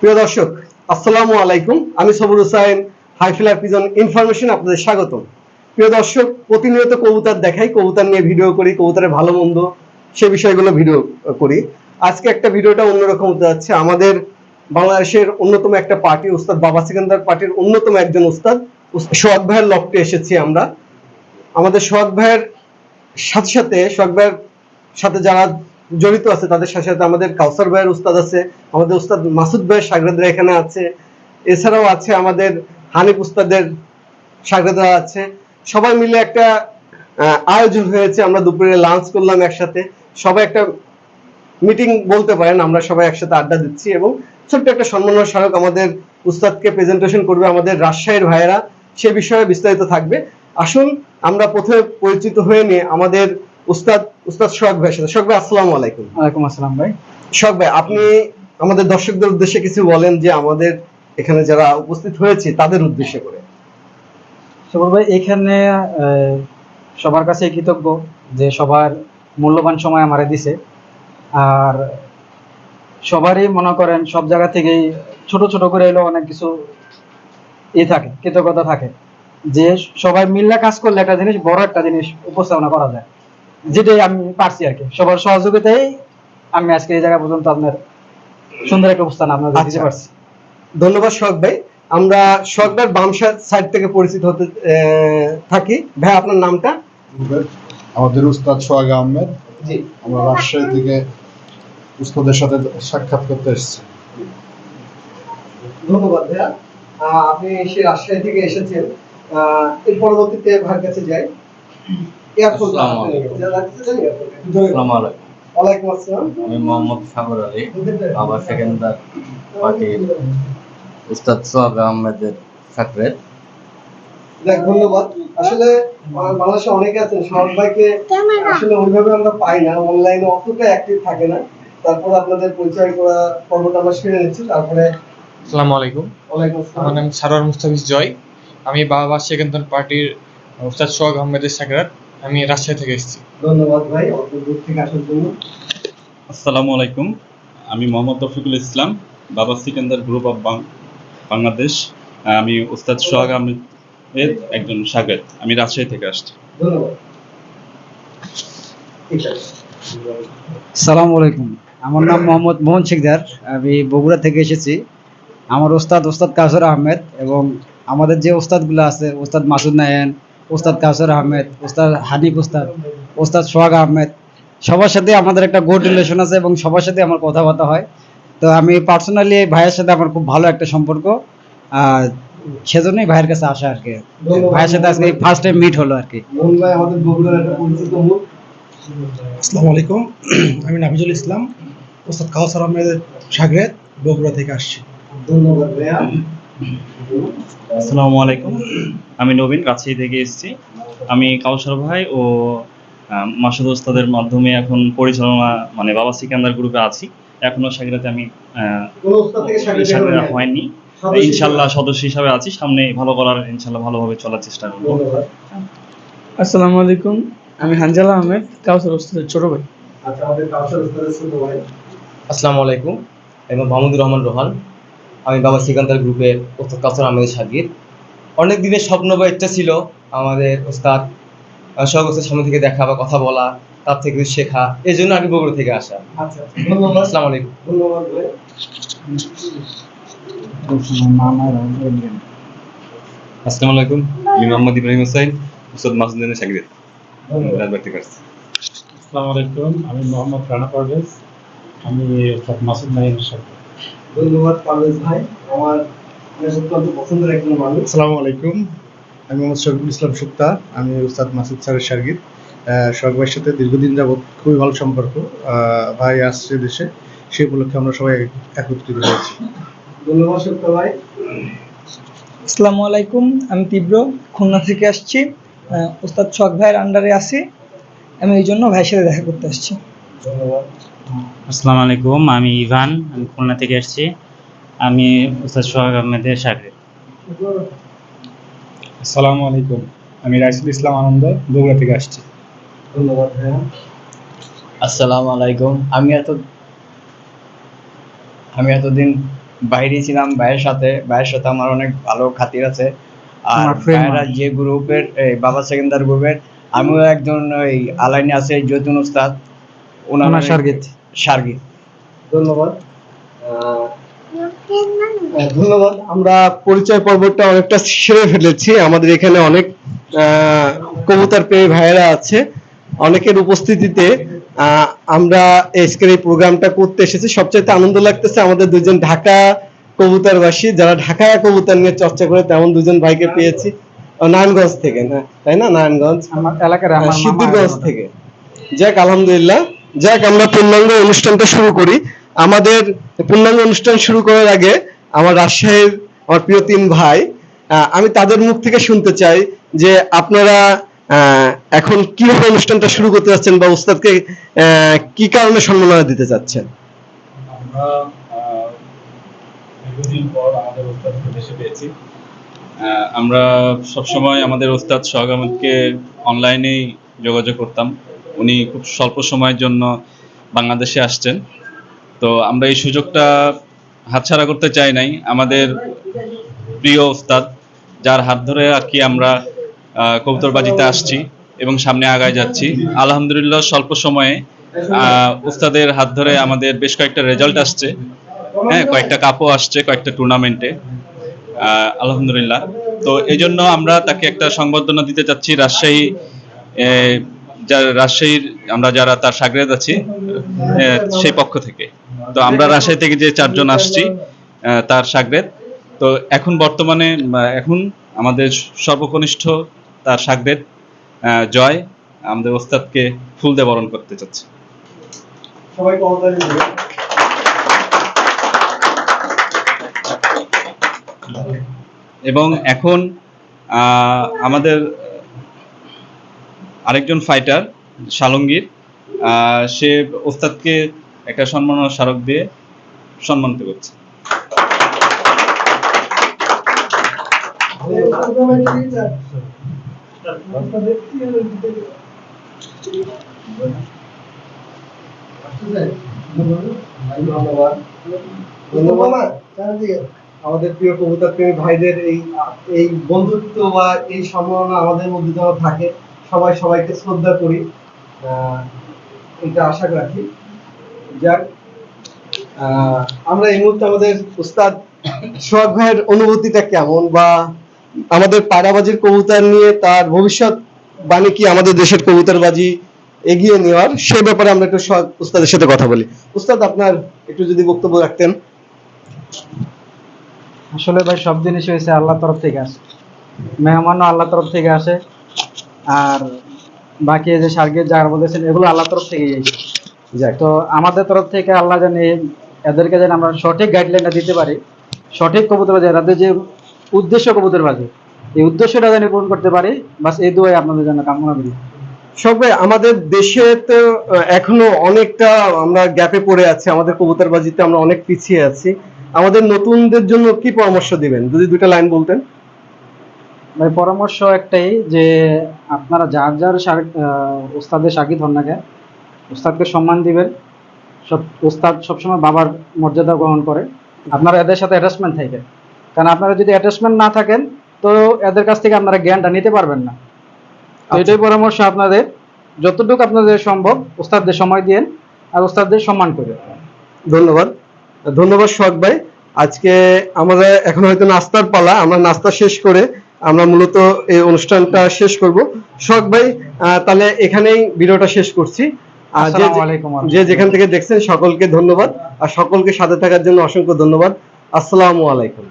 প্রিয় দর্শক, আসসালামু আলাইকুম। আমি Sabur Hussain highflyer pigeon information আপনাদের স্বাগতম। প্রিয় দর্শক, প্রতিনিয়ত কবুতর দেখাই, কবুতর নিয়ে ভিডিও করি, কবুতরের ভালো মন্দ সে বিষয়গুলো ভিডিও করি। আজকে একটা ভিডিওটা অন্যরকম হতে যাচ্ছে। আমাদের বাংলাদেশের অন্যতম একটা পার্টি উস্তাদ বাবা সিকান্দার পার্টির অন্যতম একজন উস্তাদ উস- সোহাগ ভাইয়ের লকটে এসেছি আমরা। আমাদের সোহাগ ভাইয়ের সাথে সাথে, সোহাগ ভাইয়ের সাথে যারা জড়িত আছে, তাদের সাথে সাথে আমাদের কাউসার ভাইয়ের উস্তাদ আছে, আমাদের উস্তাদ মাসুদ ভাইয়ের সাগরেদরা এখানে আছে, এছাড়াও আছে আমাদের হানিফ উস্তাদের সাগরেদরা আছে। সবাই মিলে একটা আয়োজন হয়েছে, আমরা দুপুরে লাঞ্চ করলাম একসাথে। সবাই একটা মিটিং বলতে পারেন, আমরা সবাই একসাথে আড্ডা দিচ্ছি এবং ছোট্ট একটা সম্মাননা স্মারক আমাদের উস্তাদকে প্রেজেন্টেশন করবে আমাদের রাজশাহীর ভাইয়েরা, সে বিষয়ে বিস্তারিত থাকবে। আসুন, আমরা প্রথমে পরিচিত হয়ে নিয়ে আমাদের উস্তাদ উস্তাদ সোহাগ ভাইয়ের সাথে। সোহাগ ভাই আসসালামু আলাইকুম। ওয়ালাইকুম আসসালাম ভাই। সোহাগ ভাই আপনি আমাদের দর্শকদের উদ্দেশ্যে কিছু বলেন যে আমাদের এখানে যারা উপস্থিত হয়েছে তাদের উদ্দেশ্যে করে। সবর ভাই এখানে সবার কাছে কৃতজ্ঞ যে সবার মূল্যবান সময় আমারে দিছে। আর সবারই মনে করেন সব জায়গা থেকেই ছোট ছোট করে এলো অনেক কিছু ই থাকে কৃতজ্ঞতা থাকে। যে সবাই মিল্লা কাজ করলে একটা জিনিস বড় একটা জিনিস উপস্থাপনা করা যায়। যেটাই আমি পারছি আর কি। সবার সহযোগিতায় আমি আজকে এই জায়গা পর্যন্ত আপনার সুন্দর একটা অবস্থান আপনাদের দিতে আচ্ছা। পারছি। ধন্যবাদ সোহাগ ভাই। আমরা সোহাগ ভাইয়ের বাম সাইড থেকে পরিচিত হতে থাকি। ভাই আপনার নামটা? আমাদের উস্তাদ সোহাগ আহমেদ। জি। আমরা রাজশাহী থেকে উস্তাদের সাথে সাক্ষাৎ করতে এসেছি। ধন্যবাদ ভাইয়া। আহ, আপনি সে রাজশাহী থেকে এসেছেন। আহ, এর পরবর্তীতে ভাইয়ের কাছে যাই। আমি মোহাম্মদ সাগর আলী বাবা সেকেন্দার পার্টির উস্তাদ সোহাগ আহমেদের সাকরেত দেখ ধন্যবাদ। আসলে বাংলাদেশে অনেকে আছেন সরব ভাইকে আসলে ওইভাবে আমরা পাই না অনলাইনে অতটা অ্যাক্টিভ থাকে না। তারপর আপনাদের পরিচয় করা পর্বটা আমরা সেরে নিচ্ছি তারপরে আসসালামু আলাইকুম। ওয়ালাইকুম আমার আসসালাম নাম সারোয়ার মুস্তাফিজ জয়। আমি বাবা সেকেন্দন পার্টির উস্তাদ সোহাগ আহমেদের সাকরাত আমি রাজশাহী থেকে এসেছি। ধন্যবাদ ভাই অত দূর থেকে আসার জন্য। আসসালামু আলাইকুম। আমি মোহাম্মদ রফিকুল ইসলাম বাবা সিকান্দার গ্রুপ অফ বাংলাদেশ। আমি উস্তাদ সোহাগ আহমেদের একজন সাগর আমি রাজশাহী থেকে আসছি। ধন্যবাদ। সালাম আলাইকুম। আমার নাম মোহাম্মদ মোহন শিকদার। আমি বগুড়া থেকে এসেছি। আমার ওস্তাদ ওস্তাদ কাসর আহমেদ এবং আমাদের যে ওস্তাদগুলো আছে ওস্তাদ মাসুদ নায়ন ওস্তাদ কাসর আহমেদ ওস্তাদ হানিফ ওস্তাদ ওস্তাদ সোহাগ আহমেদ সবার সাথে আমাদের একটা গুড রিলেশন আছে এবং সবার সাথে আমার কথাবার্তা হয়। তো আমি পার্সোনালি এই ভাইয়ের সাথে আমার খুব ভালো একটা সম্পর্ক। সেজন্যই ভাইয়ের কাছে আসা আর কি। ভাইয়ের সাথে আজকে ফার্স্ট টাইম মিট হলো আর কি। মোহন ভাই আমাদের বগুড়ার একটা পরিচিত মুখ আসসালামু আলাইকুম। আমি নাফিজুল ইসলাম ওস্তাদ কাউসার আহমেদের সাগরেদ বগুড়া থেকে আসছি। ধন্যবাদ ভাইয়া। আসসালামু আলাইকুম। আমি নবীন রাজশাহী থেকে এসেছি। আমি কাউসার ভাই ও মাসুদ ওস্তাদের মাধ্যমে এখন পরিচালনা মানে বাবা সিকান্দার গ্রুপে আছি। এখনও সাগরাতে আমি হয়নি। ইনশাল্লাহ সদস্য হিসাবে আছি। সামনে ভালো করার ইনশাল্লাহ ভালোভাবে চলার চেষ্টা করব। আসসালামু আলাইকুম। আমি হানজালা আহমেদ কাউসার ওস্তাদের ছোট ভাই। আচ্ছা আমাদের কাউসার উস্তাদের ছোট ভাই। আসসালামু আলাইকুম। আমি মাহমুদুর রহমান রোহান। আমি বাবা সিকান্দার গ্রুপের ওস্তাদ কাসর আহমেদের সাগির অনেক দিনের স্বপ্ন বা ইচ্ছা ছিল আমাদের ওস্তাদ ওস্তাদ সামনে থেকে দেখা বা কথা বলা তার থেকে কিছু শেখা এই জন্য আমি বগুড়া থেকে আসা। আচ্ছা আসসালামু আলাইকুম। আসসালামু আলাইকুম। আমি মোহাম্মদ ইব্রাহিম হোসাইন উস্তাদ মাসুদ্দিনের সাকরেত রাজবাড়ি থেকে আসছি আসসালামু আলাইকুম আমি মোহাম্মদ রানা পারভেজ আমি ওস্তাদ মাসুদ নাইনের সাথে ধন্যবাদ পারভেজ ভাই। আমার অত্যন্ত পছন্দের একজন মানুষ। আসসালামু আলাইকুম। আমি মোহাম্মদ শফিকুল ইসলাম সুক্তা। আমি উস্তাদ মাসুদ স্যারের সাথে দীর্ঘদিন যাবৎ খুবই ভালো সম্পর্ক। ভাই আসছে দেশে। সেই উপলক্ষে আমরা সবাই একত্রিত হয়েছি। ধন্যবাদ সত্য ভাই। আসসালামু আলাইকুম। আমি তীব্র খুলনা থেকে আসছি। আহ, ওস্তাদ সোহাগ ভাইয়ের আন্ডারে আছি। আমি এই জন্য ভাইয়ের সাথে দেখা করতে আসছি। ধন্যবাদ। আসসালামু আলাইকুম আমি ইভান আমি খুলনা থেকে এসেছি। আমি উস্তাদ সোহাগ আহমেদের সাগরে। আসসালামু আলাইকুম আমি রাইসুল ইসলাম আনন্দ বগুড়া থেকে আসছি। ধন্যবাদ ভাইয়া। আসসালামু আলাইকুম আমি এত আমি এতদিন বাইরে ছিলাম ভাইয়ের সাথে। ভাইয়ের সাথে আমার অনেক ভালো খাতির আছে। আর আমার ভাইয়েরা যে গ্রুপের এই বাবা সেকেন্দার গ্রুপের আমিও একজন ওই আলাইনে আছে জৈতুন উস্তাদ। ওনার ওনার শারগিত। ধন্যবাদ। ধন্যবাদ। আমরা পরিচয় পর্বটা অনেকটা সেরে ফেলেছি। আমাদের এখানে অনেক কবুতর প্রেমী ভাইয়েরা আছে। অনেকের উপস্থিতিতে আহ, আমরা আজকের এই প্রোগ্রামটা করতে এসেছি। সবচেয়ে আনন্দ লাগতেছে আমাদের দুজন ঢাকা কবুতরবাসী। যারা ঢাকা কবুতর নিয়ে চর্চা করে তেমন দুজন ভাইকে পেয়েছি। নারায়ণগঞ্জ থেকে না? তাই না? নারায়ণগঞ্জ। সিদ্ধিরগঞ্জ থেকে। যাক আলহামদুলিল্লাহ। যাক, আমরা পূর্ণাঙ্গ অনুষ্ঠানটা শুরু করি। আমাদের পূর্ণাঙ্গ অনুষ্ঠান শুরু করার আগে আমার রাজশাহীর আমার প্রিয় তিন ভাই আমি তাদের মুখ থেকে শুনতে চাই যে আপনারা এখন কীভাবে অনুষ্ঠানটা শুরু করতে যাচ্ছেন বা উস্তাদকে কি কারণে সম্মাননা দিতে চাচ্ছেন? আমরা সবসময় আমাদের ওস্তাদ সোহাগ আহমেদকে অনলাইনেই যোগাযোগ করতাম। উনি খুব স্বল্প সময়ের জন্য বাংলাদেশে আসছেন। তো আমরা এই সুযোগটা হাতছাড়া করতে চাই নাই। আমাদের প্রিয় ওস্তাদ, যার হাত ধরে আর কি আমরা কবুতরবাজিতে আসছি এবং সামনে আগায় যাচ্ছি। আলহামদুলিল্লাহ স্বল্প সময়ে উস্তাদের হাত ধরে আমাদের বেশ কয়েকটা রেজাল্ট আসছে। হ্যাঁ কয়েকটা কাপও আসছে, কয়েকটা টুর্নামেন্টে। আলহামদুলিল্লাহ। তো এই জন্য আমরা তাকে একটা সংবর্ধনা দিতে চাচ্ছি রাজশাহী রাজশাহীর আমরা যারা তার সাগরেদ আছি সেই পক্ষ থেকে। তো আমরা রাজশাহী থেকে যে চারজন আসছি তার সাগরেদ। তো এখন বর্তমানে এখন আমাদের সর্বকনিষ্ঠ তার সাগরেদ জয় আমাদের ওস্তাদকে ফুল দিয়ে বরণ করতে চাচ্ছে। এবং এখন আহ, আমাদের আরেকজন ফাইটার শালঙ্গীর সে ওস্তাদকে একটা সম্মাননা স্মারক দিয়ে সম্মানিত করছে। আমাদের প্রিয় কবুতর প্রেমী ভাইদের এই বন্ধুত্ব বা এই সম্মাননা আমাদের মধ্যে যেন থাকে। সবাই সবাইকে শ্রদ্ধা করি। এটা আশা রাখি। যাক আমরা এই মুহূর্তে আমাদের উস্তাদ সোহাগ ভাইয়ের অনুভূতিটা কেমন বা আমাদের পাড়াবাজির কবুতর নিয়ে তার ভবিষ্যৎ বাণী কি আমাদের দেশের কবুতরবাজি এগিয়ে নেওয়ার? সে ব্যাপারে আমরা একটু উস্তাদের সাথে কথা বলি। উস্তাদ, আপনার একটু যদি বক্তব্য রাখতেন। আসলে ভাই, সব জিনিস হয়েছে আল্লাহর তরফ থেকে আসে। মেহমানও আল্লাহর তরফ থেকে আসে। আর বাকি যে সার্গের যারা বলেছেন এগুলো আল্লাহর তরফ থেকে তো আমাদের তরফ থেকে আল্লাহ জানি এদেরকে যেন আমরা সঠিক গাইডলাইনটা দিতে পারি সঠিক কবুতর বাজি এদের যে উদ্দেশ্য কবুতর বাজি এই উদ্দেশ্যটা যেন পূরণ করতে পারি বাস এই দুয়াই আপনাদের জন্য কামনা করি। সবাই আমাদের দেশে তো এখনও অনেকটা আমরা গ্যাপে পড়ে আছি আমাদের কবুতরবাজিতে আমরা অনেক পিছিয়ে আছি। আমাদের নতুনদের জন্য কি পরামর্শ দিবেন? যদি দুটো লাইন বলতেন। ভাই পরামর্শ একটাই যে আপনারা যার যার ওস্তাদের সাকিদ হন না কেন ওস্তাদকে সম্মান দিবেন। সব ওস্তাদ সবসময় বাবার মর্যাদা গ্রহণ করে। আপনারা এদের সাথে অ্যাটাচমেন্ট থাকেন। কারণ আপনারা যদি অ্যাটাচমেন্ট না থাকেন তো এদের কাছ থেকে আপনারা জ্ঞানটা নিতে পারবেন না। এটাই পরামর্শ আপনাদের। যতটুকু আপনাদের সম্ভব ওস্তাদদের সময় দিয়েন আর ওস্তাদদের সম্মান করে ধন্যবাদ। ধন্যবাদ সোহাগ ভাই। আজকে আমাদের এখন হয়তো নাস্তার পালা আমরা নাস্তা শেষ করে আমরা মূলত এই অনুষ্ঠানটা শেষ করব। শখ ভাই আহ, তাহলে এখানেই ভিডিওটা শেষ করছি। যে যেখান থেকে দেখছেন সকলকে ধন্যবাদ। আর সকলকে সাথে থাকার জন্য অসংখ্য ধন্যবাদ। আসসালামু আলাইকুম।